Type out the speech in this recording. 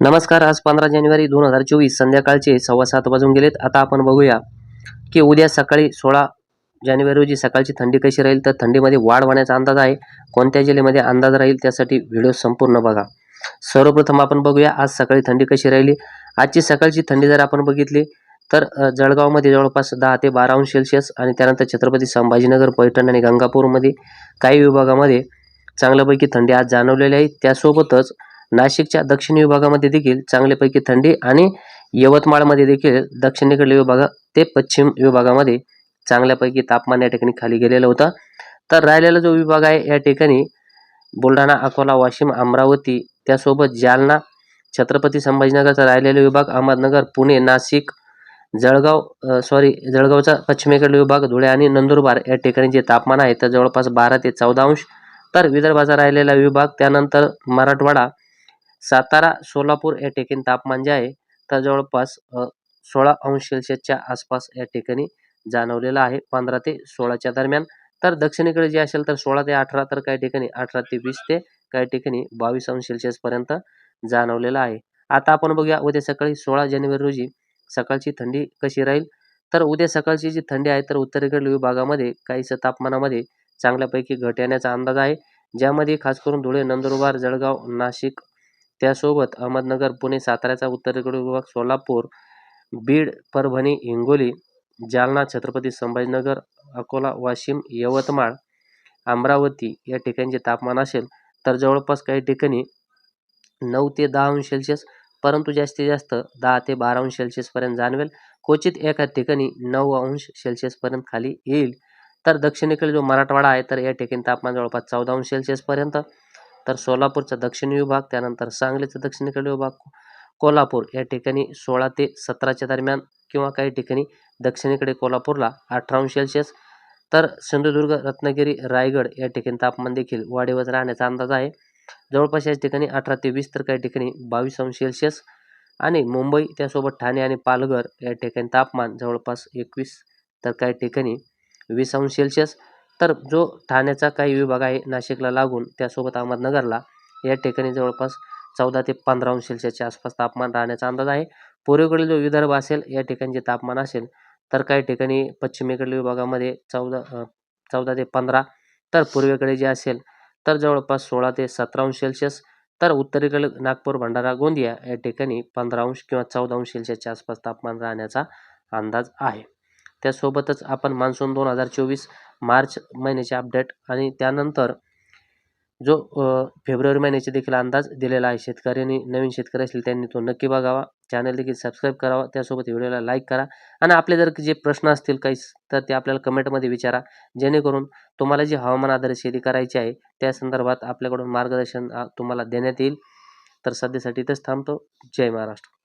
नमस्कार आज पंधरा जानेवारी दोन हजार चोवीस संध्याकाळचे सव्वा सात वाजून गेलेत. आता आपण बघूया की उद्या सकाळी सोळा जानेवारी रोजी सकाळची थंडी कशी राहील? तर थंडीमध्ये वाढ होण्याचा अंदाज आहे. कोणत्या जिल्ह्यामध्ये अंदाज राहील त्यासाठी व्हिडिओ संपूर्ण बघा. सर्वप्रथम आपण बघूया आज सकाळी थंडी कशी राहिली? आजची सकाळची थंडी जर आपण बघितली तर जळगावमध्ये जवळपास दहा ते बारा अंश सेल्सिअस आणि त्यानंतर छत्रपती संभाजीनगर पैठण आणि गंगापूरमध्ये काही विभागामध्ये चांगल्यापैकी थंडी आज जाणवलेली आहे. त्यासोबतच नाशिकच्या दक्षिण विभागामध्ये देखील चांगल्यापैकी थंडी आणि यवतमाळमध्ये देखील दक्षिणेकडील विभाग ते पश्चिम विभागामध्ये चांगल्यापैकी तापमान या ठिकाणी खाली गेलेलं होतं. तर राहिलेला जो विभाग आहे या ठिकाणी बुलढाणा अकोला वाशिम अमरावती त्यासोबत जालना छत्रपती संभाजीनगरचा राहिलेला विभाग अहमदनगर पुणे नाशिक जळगाव सॉरी जळगावचा पश्चिमेकडील विभाग धुळे आणि नंदुरबार या ठिकाणी जे तापमान आहे तर जवळपास बारा ते चौदा अंश. तर विदर्भाचा राहिलेला विभाग त्यानंतर मराठवाडा सातारा सोलापूर या ठिकाणी तापमान जे आहे तर जवळपास अ, सोळा अंश सेल्सिअसच्या आसपास या ठिकाणी जाणवलेलं आहे. पंधरा ते सोळाच्या दरम्यान. तर दक्षिणेकडे जे असेल तर सोळा ते अठरा तर काही ठिकाणी अठरा ते वीस ते काही ठिकाणी बावीस अंश सेल्सिअसपर्यंत जाणवलेलं आहे. आता आपण बघूया उद्या सकाळी सोळा जानेवारी रोजी सकाळची थंडी कशी राहील? तर उद्या सकाळची जी थंडी आहे तर उत्तरेकडील विभागामध्ये काहीसं तापमानामध्ये चांगल्यापैकी घट येण्याचा अंदाज आहे. ज्यामध्ये खास करून धुळे नंदुरबार जळगाव नाशिक त्यासोबत अहमदनगर पुणे साताऱ्याचा उत्तरेकडील विभाग सोलापूर बीड परभणी हिंगोली जालना छत्रपती संभाजीनगर अकोला वाशिम यवतमाळ अमरावती या ठिकाणचे तापमान असेल तर जवळपास काही ठिकाणी नऊ ते दहा अंश सेल्सिअस परंतु जास्तीत जास्त दहा ते बारा अंश सेल्सिअसपर्यंत जाणवेल. क्वचित एका ठिकाणी नऊ अंश सेल्सिअसपर्यंत खाली येईल. तर दक्षिणेकडील जो मराठवाडा आहे तर या ठिकाणी तापमान जवळपास चौदा अंश सेल्सिअसपर्यंत तर सोलापूरचा दक्षिण विभाग त्यानंतर सांगलीचा दक्षिणेकडील विभाग कोल्हापूर. या ठिकाणी सोळा ते सतराच्या दरम्यान किंवा काही ठिकाणी दक्षिणेकडे कोल्हापूरला अठरा अंश सेल्सिअस तर सिंधुदुर्ग रत्नागिरी रायगड या ठिकाणी तापमान देखील वाढीवत राहण्याचा अंदाज आहे. जवळपास याच ठिकाणी अठरा ते वीस तर काही ठिकाणी बावीस अंश सेल्सिअस आणि मुंबई त्यासोबत ठाणे आणि पालघर या ठिकाणी तापमान जवळपास एकवीस तर काही ठिकाणी वीस अंश सेल्सिअस तर जो ठाण्याचा काही विभाग आहे नाशिकला लागून त्यासोबत अहमदनगरला या ठिकाणी जवळपास चौदा ते पंधरा अंश सेल्सिअसच्या आसपास तापमान राहण्याचा अंदाज आहे. पूर्वेकडील जो विदर्भ असेल या ठिकाणी जे तापमान असेल तर काही ठिकाणी पश्चिमेकडील विभागामध्ये चौदा चौदा ते पंधरा तर पूर्वेकडे जे असेल तर जवळपास सोळा ते सतरा अंश सेल्सिअस तर उत्तरेकडे नागपूर भंडारा गोंदिया या ठिकाणी पंधरा अंश किंवा चौदा अंश सेल्सिअसच्या आसपास तापमान राहण्याचा अंदाज आहे. त्यासोबतच आपण मान्सून दोन हजार चोवीस मार्च महिन्याचे अपडेट आणि त्यानंतर जो फेब्रुवारी महिन्याचे देखील अंदाज दिलेला आहे शेतकऱ्यांनी नवीन शेतकरी असतील त्यांनी तो नक्की बघावा. चॅनल देखील सबस्क्राईब करावा. त्यासोबत व्हिडिओला लाईक करा. आणि आपले जर जे प्रश्न असतील काही तर ते आपल्याला कमेंटमध्ये विचारा. जेणेकरून तुम्हाला जी हवामान आधारित शेती करायची आहे त्या संदर्भात आपल्याकडून मार्गदर्शन तुम्हाला देण्यात येईल. तर सध्यासाठी इथंच थांबतो. जय महाराष्ट्र.